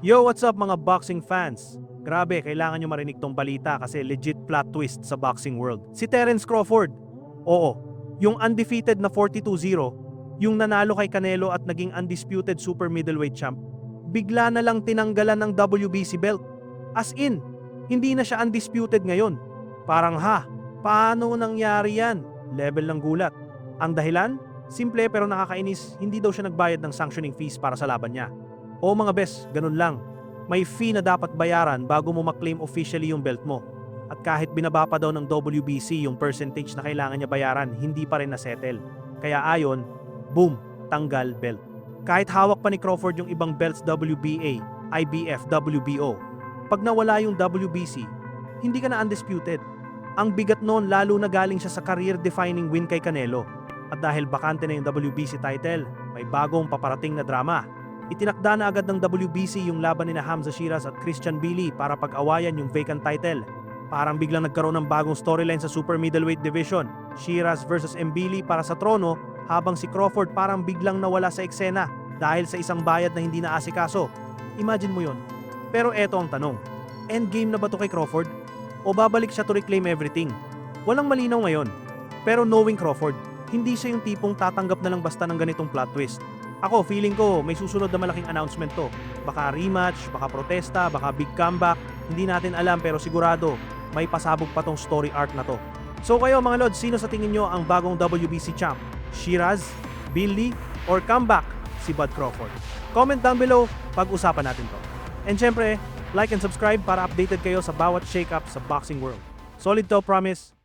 Yo, what's up mga boxing fans? Grabe, kailangan nyo marinig tong balita kasi legit plot twist sa boxing world. Si Terence Crawford. Oo, yung undefeated na 42-0, yung nanalo kay Canelo at naging undisputed super middleweight champ, bigla na lang tinanggalan ng WBC belt. As in, hindi na siya undisputed ngayon. Parang ha, paano nangyari yan? Level ng gulat. Ang dahilan? Simple pero nakakainis, hindi daw siya nagbayad ng sanctioning fees para sa laban niya. O mga bes, ganun lang. May fee na dapat bayaran bago mo maklaim officially yung belt mo. At kahit binaba pa daw ng WBC yung percentage na kailangan niya bayaran, hindi pa rin nasettle. Kaya ayon, boom, tanggal belt. Kahit hawak pa ni Crawford yung ibang belts WBA, IBF, WBO, pag nawala yung WBC, hindi ka na undisputed. Ang bigat noon lalo na galing siya sa career-defining win kay Canelo. At dahil bakante na yung WBC title, may bagong paparating na drama. Itinakda na agad ng WBC yung laban ni Hamza Shiraz at Christian Billy para pag-awayan yung vacant title. Parang biglang nagkaroon ng bagong storyline sa super middleweight division. Shiraz versus Mbili para sa trono habang si Crawford parang biglang nawala sa eksena dahil sa isang bayad na hindi naasikaso. Imagine mo yon. Pero eto ang tanong. Endgame na ba to kay Crawford? O babalik siya to reclaim everything? Walang malinaw ngayon. Pero knowing Crawford, hindi siya yung tipong tatanggap na lang basta ng ganitong plot twist. Ako, feeling ko, may susunod na malaking announcement to. Baka rematch, baka protesta, baka big comeback. Hindi natin alam pero sigurado, may pasabog pa tong story arc na to. So kayo mga Lods, sino sa tingin nyo ang bagong WBC champ? Shiraz, Billy, or comeback si Bud Crawford? Comment down below, pag-usapan natin to. And syempre, like and subscribe para updated kayo sa bawat shake-up sa boxing world. Solid to, promise.